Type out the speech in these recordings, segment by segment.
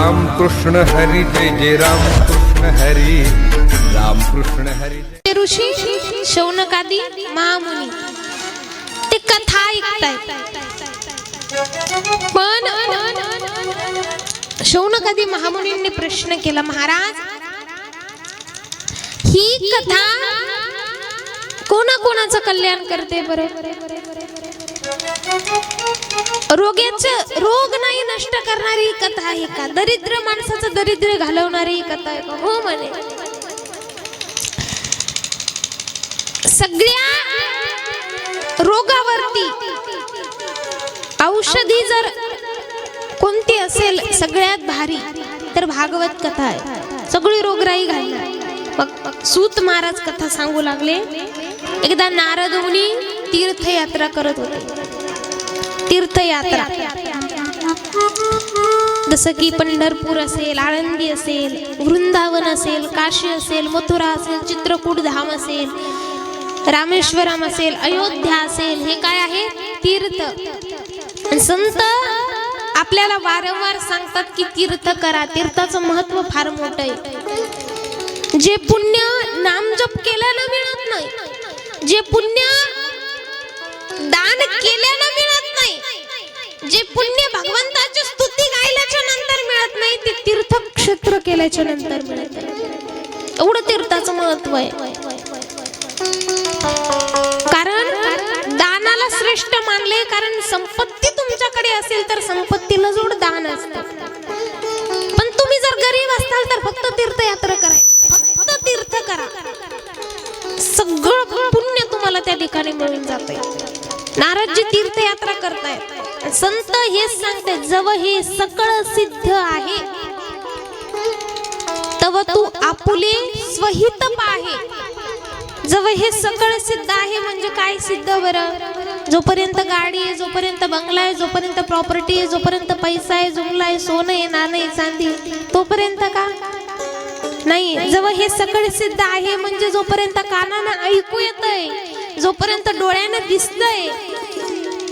राम कृष्ण हरी जय जय राम कृष्ण हरी. राम कृष्ण हरी ते ऋषी शौनकादी महामुनी ते कथा ऐकतायत. पण शौनकादी महामुनींनी प्रश्न केला महाराज ही कथा कोणाकोणाचं कल्याण करते बरं? रोग्याच रोग नाही नष्ट करणारी ही कथा आहे का? दरिद्र माणसाचं दरिद्र घालवणारी ही कथा आहे का? हो म्हणे. सगळ्या रोगावरती औषधी जर कोणती असेल सगळ्यात भारी तर भागवत कथा आहे. सगळी रोगराई घालणार. मग सूत महाराज कथा सांगू लागले. एकदा नारद मुनी तीर्थयात्रा करत होते. तीर्थयात्रा. जसं की पंढरपूर असेल आळंदी असेल वृंदावन असेल काशी असेल मथुरा असेल चित्रकूट धाम असेल रामेश्वरम असेल अयोध्या असेल हे काय आहे? तीर्थ. संत आपल्याला वारंवार सांगतात की तीर्थ करा. तीर्थाचं महत्त्व फार मोठं आहे. जे पुण्य नामजप केल्यानं मिळत नाही जे पुण्य दान केल्यानं जे पुण्य भगवंताची स्तुती गायल्याच्या नंतर मिळत नाही ते तीर्थक्षेत्र केल्याच्यानंतर मिळत एवढं तीर्थाचं महत्त्व आहे. कारण दानाला श्रेष्ठ मानले कारण संपत्ती तुमच्याकडे असेल तर संपत्तीला जोड दान असतं. पण तुम्ही जर गरीब असाल तर फक्त तीर्थयात्रा करा. फक्त तीर्थ करा. सगळं पुण्य तुम्हाला त्या ठिकाणी मिळून जाते नारदजी तीर्थयात्रा करतायत. संत हे सांगते जव हे सकळ सिद्ध आहे. तव तू आपुले स्वहित पाहे. जव हे सकळ सिद्ध आहे म्हणजे काय सिद्ध बरं? जोपर्यंत गाडी आहे जोपर्यंत बंगला आहे जोपर्यंत प्रॉपर्टी आहे जोपर्यंत पैसा आहे जुमला आहे सोनं आहे नाणं आहे चांदी तोपर्यंत का? नाही जवळ हे सकळ सिद्ध आहे म्हणजे जोपर्यंत कानानं ऐकू येतंय जोपर्यंत डोळ्यानं दिसतंय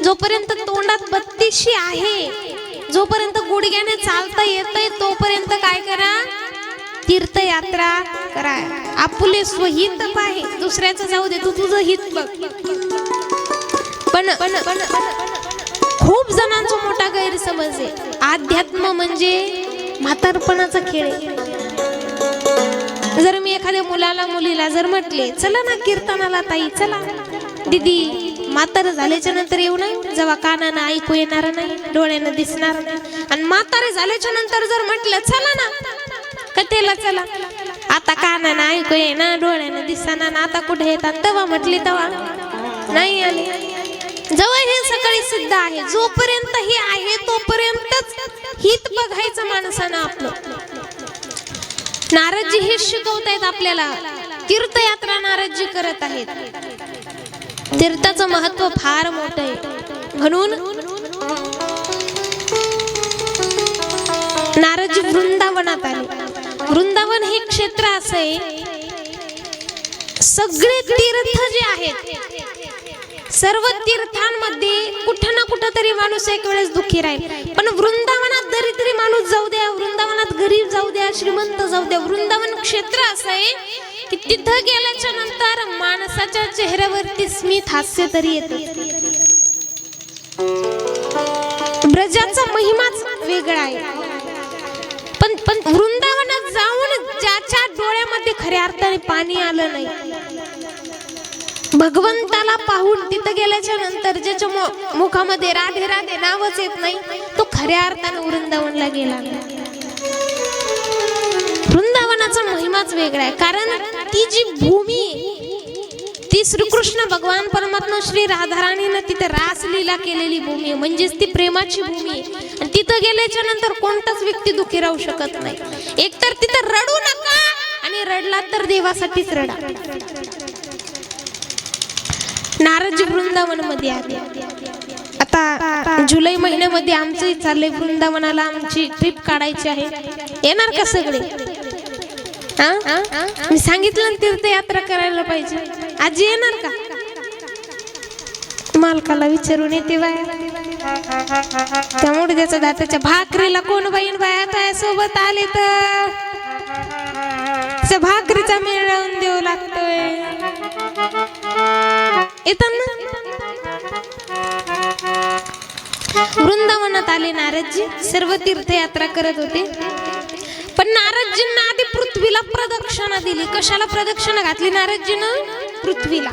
जोपर्यंत तोंडात बत्तीशी आहे जोपर्यंत गुडघ्याने चालता येतंय तोपर्यंत काय करा? तीर्थयात्रा करा. आपुले स्वहित आहे दुसऱ्याचं जाऊ दे तू तुझं हित बघ. पण खूप जणांचा मोठा गैरसमज आहे. अध्यात्म म्हणजे म्हातारपणाचा खेळ आहे. जर मी एखाद्या मुलाला मुलीला जर म्हटले चला ना कीर्तनाला ताई चला. दीदी म्हातारं झाल्याच्यानंतर येऊ नाही जेव्हा कानानं ऐकू येणार नाही डोळ्यानं दिसणार नाही. आणि म्हातारे झाल्याच्यानंतर जर म्हटलं चला ना कथेला चला. आता कानानं ऐकू येणार डोळ्यानं दिसणार. ना आता कुठे येतात? तेव्हा म्हटली तेव्हा नाही आली. जवळ हे सकाळी सिद्ध आहे. जोपर्यंत हे आहे तोपर्यंतच हित बघायचं माणसानं आपलं. नारदजी हे शिकवतायत आपल्याला. तीर्थयात्रा नारदजी करत आहेत. तीर्थाचं महत्त्व फार मोठं आहे. म्हणून नारदजी वृंदावनात आले. वृंदावन हे क्षेत्र असं आहे सगळे तीर्थ जे आहेत सर्व तीर्थांमध्ये कुठं ना कुठं तरी माणूस एक वेळेस दुःखी राहील. पण वृंदावनात दरिद्री माणूस जाऊ द्या वृंदावनात गरीब जाऊ द्या श्रीमंत जाऊ द्या वृंदावन क्षेत्र असं आहे की तिथं गेल्याच्यानंतर माणसाच्या चेहऱ्यावरती स्मित हास्य तरी येते. ब्रजाचा महिमाच वेगळा आहे. पण पण वृंदावनात जाऊन ज्याच्या डोळ्यामध्ये खऱ्या अर्थाने पाणी आलं नाही. भगवंताला पाहून तिथं गेल्याच्यानंतर ज्याच्या मुखामध्ये राधे राधे नावच येत नाही तो खऱ्या अर्थाने वृंदावनला गेला. नाही. वृंदावनाचा वेगळा आहे. कारण ती जी भूमी ती श्रीकृष्ण भगवान परमात्मा श्री राधाराणीनं तिथे रासलीला केलेली भूमी म्हणजेच ती प्रेमाची भूमी आणि तिथं गेल्याच्यानंतर कोणताच व्यक्ती दुखी राहू शकत नाही. एकतर तिथं रडू नका आणि रडला तर देवासाठीच रडा. नारदजी वृंदावनमध्ये आले. आता जुलै महिन्यामध्ये आमचंही चाललंय वृंदावनाला आमची ट्रिप काढायची आहे. येणार का सगळे? मी सांगितलं तीर्थयात्रा करायला पाहिजे. आजी येणार का? मालकाला विचारून येते बाय. त्यामुळे त्याच्या दाताच्या भाकरीला कोण बाईन बाया काय सोबत आले तर? भाकरीचा मिळवून देऊ लागतोय. येताना वृंदावनात आले नारदजी. सर्व तीर्थयात्रा करत होते. पण नारदजींना आधी पृथ्वीला प्रदक्षिणा दिली. कशाला प्रदक्षिणा घातली नारदजीनं? पृथ्वीला.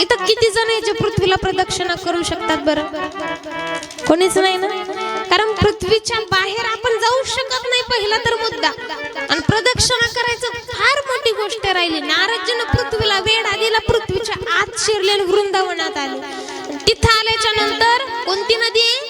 इथं किती जण याचे पृथ्वीला प्रदक्षिणा करू शकतात बरं? कोणीच नाही ना? कारण पृथ्वीच्या बाहेर आपण जाऊ शकत नाही पहिला तर मुद्दा. आणि प्रदक्षिणा करायचं फार मोठी गोष्ट राहिली. नारदजीनं पृथ्वीला वेळ आलेला पृथ्वीच्या आत शिरलेलं वृंदावनात आले. तिथं आल्याच्यानंतर कोणती नदी? आहे